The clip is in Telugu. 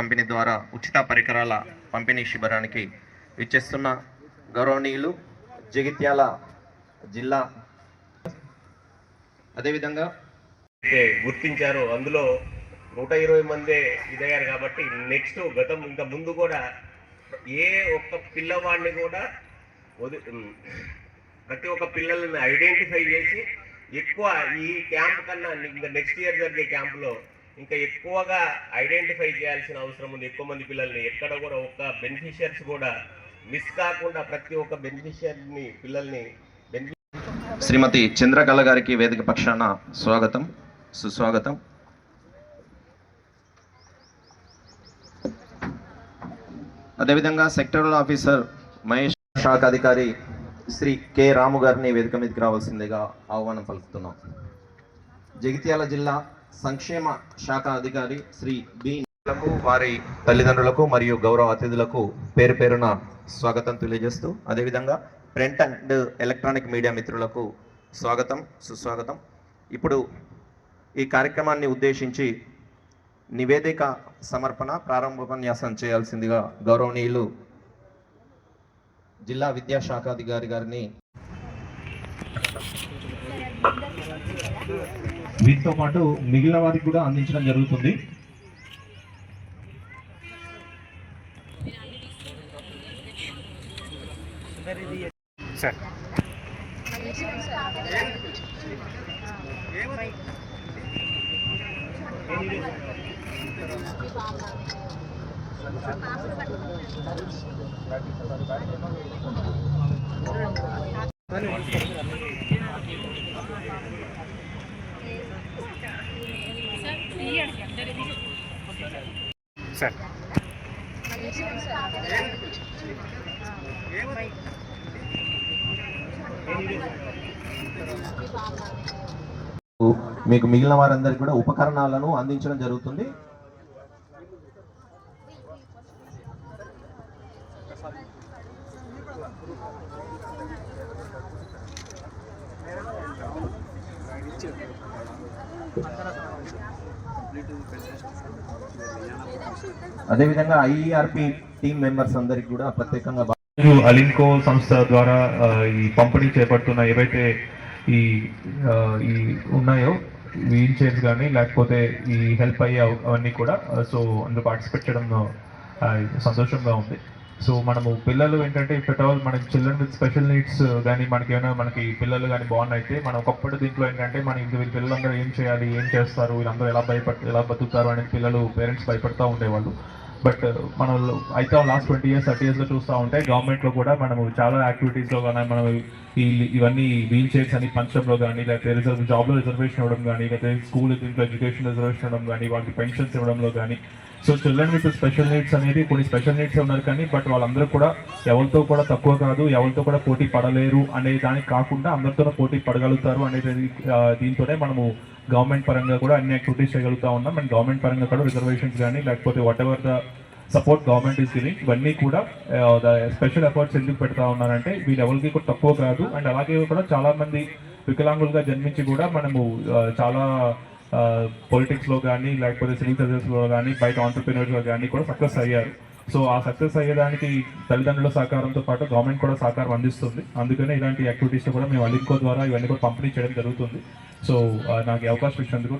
కంపెనీ ద్వారా ఉచిత పరికరాల పంపిణీ శిబిరానికి ఇచ్చేస్తున్న గౌరవనీయులు జగిత్యాల జిల్లా. అదేవిధంగా గుర్తించారు అందులో నూట ఇరవై మందే ఇదయ్యారు కాబట్టి నెక్స్ట్ గతం ఇంకా ముందు కూడా ఏ ఒక్క పిల్లవాడిని కూడా వది ప్రతి ఒక్క పిల్లల్ని ఐడెంటిఫై చేసి ఎక్కువ ఈ క్యాంప్ కన్నా ఇంకా నెక్స్ట్ ఇయర్ జరిగే క్యాంపులో ఇంకా ఎక్కువగా ఐడెంటిఫై చేయాల్సిన అవసరం ఉంది. ఎక్కువ మంది పిల్లల్ని ఎక్కడ కూడా ఒక్క బెనిఫిషియర్స్ కూడా మిస్ కాకుండా ప్రతి ఒక్క బెనిఫిషియర్ని పిల్లల్ని శ్రీమతి చంద్రకళ గారికి వేదిక పక్షాన స్వాగతం. సుస్వాగతం. అదేవిధంగా సెక్టరల్ ఆఫీసర్ మహేష్ శాఖ అధికారి శ్రీ కె రాము గారిని వేదిక మీదకి రావాల్సిందిగా ఆహ్వానం పలుకుతున్నాం. జగిత్యాల జిల్లా సంక్షేమ శాఖ అధికారి శ్రీ బి. వారి తల్లిదండ్రులకు మరియు గౌరవ అతిథులకు పేరు పేరున స్వాగతం తెలియజేస్తూ అదేవిధంగా ప్రింట్ అండ్ ఎలక్ట్రానిక్ మీడియా మిత్రులకు స్వాగతం సుస్వాగతం. ఇప్పుడు ఈ కార్యక్రమాన్ని ఉద్దేశించి నివేదిక సమర్పణ ప్రారంభోపన్యాసం చేయాల్సిందిగా గౌరవనీయులు జిల్లా విద్యాశాఖాధికారి గారిని వీటితో పాటు మిగిలిన వారికి కూడా అందించడం జరుగుతుంది. మీకు మిగిలిన వారందరికీ కూడా ఉపకరణాలను అందించడం జరుగుతుంది. అదేవిధంగా ఐఆర్పి టీమ్ మెంబర్స్ అందరికి కూడా ప్రత్యేకంగా అలిన్కో అలింకో సంస్థ ద్వారా ఈ పంపిణీ చేపడుతున్న ఏవైతే ఈ ఈ ఉన్నాయో వీల్ చైర్స్ కానీ లేకపోతే ఈ హెల్ప్ అయ్యే అవన్నీ కూడా సో అందులో పార్టిసిపేట్ చేయడం సంతోషంగా ఉంది. సో మనము పిల్లలు ఏంటంటే ఇఫ్ ఆల్ మనకి చిల్డ్రన్ విత్ స్పెషల్ నీడ్స్ కానీ మనకి ఏమైనా మనకి పిల్లలు కానీ బాగున్నాయి అయితే మనం ఒకప్పటి దీంట్లో ఏంటంటే మన ఇంటి వీళ్ళ పిల్లలందరూ ఏం చేయాలి ఏం చేస్తారు వీళ్ళందరూ ఎలా భయపడ ఎలా బతుకుతారు అనేది పిల్లలు పేరెంట్స్ భయపడతా ఉండేవాళ్ళు. బట్ uh, మనం అయితే లాస్ట్ ట్వంటీ ఇయర్స్ థర్టీ ఇయర్స్లో చూస్తూ ఉంటే గవర్నమెంట్లో కూడా మనము చాలా యాక్టివిటీస్లో కానీ మనం ఈ ఇవన్నీ వీల్ చైర్స్ అని పంచడంలో కానీ లేకపోతే రిజర్వ్ జాబ్లో రిజర్వేషన్ ఇవ్వడం కానీ లేకపోతే స్కూల్ దీంట్లో ఎడ్యుకేషన్ రిజర్వేషన్ ఇవ్వడం కానీ వాళ్ళకి పెన్షన్స్ ఇవ్వడంలో కానీ so children with special needs అనేది కొన్ని స్పెషల్ నీడ్స్ ఉన్నారు కానీ బట్ వాళ్ళందరూ కూడా ఎవరితో కూడా తక్కువ కాదు ఎవరితో కూడా పోటీ పడలేరు అనే దానికి కాకుండా అందరితో పోటీ పడగలుగుతారు అనేది దీంతోనే మనము గవర్నమెంట్ పరంగా కూడా అన్ని యాక్టివిటీస్ చేయగలుగుతా ఉన్నాం. అండ్ గవర్నమెంట్ పరంగా కూడా రిజర్వేషన్స్ కానీ లేకపోతే whatever the support government is giving ఇవన్నీ కూడా ద స్పెషల్ ఎఫర్ట్స్ ఎందుకు పెడతా ఉన్నారంటే వీళ్ళు ఎవరికి కూడా తక్కువ కాదు. అండ్ అలాగే కూడా చాలామంది వికలాంగులుగా జన్మించి కూడా మనము చాలా పొలిటిక్స్లో కానీ లేకపోతే సివిల్ సర్వీసెస్లో కానీ బయట ఆంటర్ప్రీనర్స్లో కానీ కూడా సక్సెస్ అయ్యారు. సో ఆ సక్సెస్ అయ్యేదానికి తల్లిదండ్రుల సహకారంతో పాటు గవర్నమెంట్ కూడా సహకారం అందిస్తుంది. అందుకనే ఇలాంటి యాక్టివిటీస్ కూడా మేము అలింకో ద్వారా ఇవన్నీ కూడా పంపిణీ చేయడం జరుగుతుంది. సో నాకు అవకాశం ఇచ్చినందుకు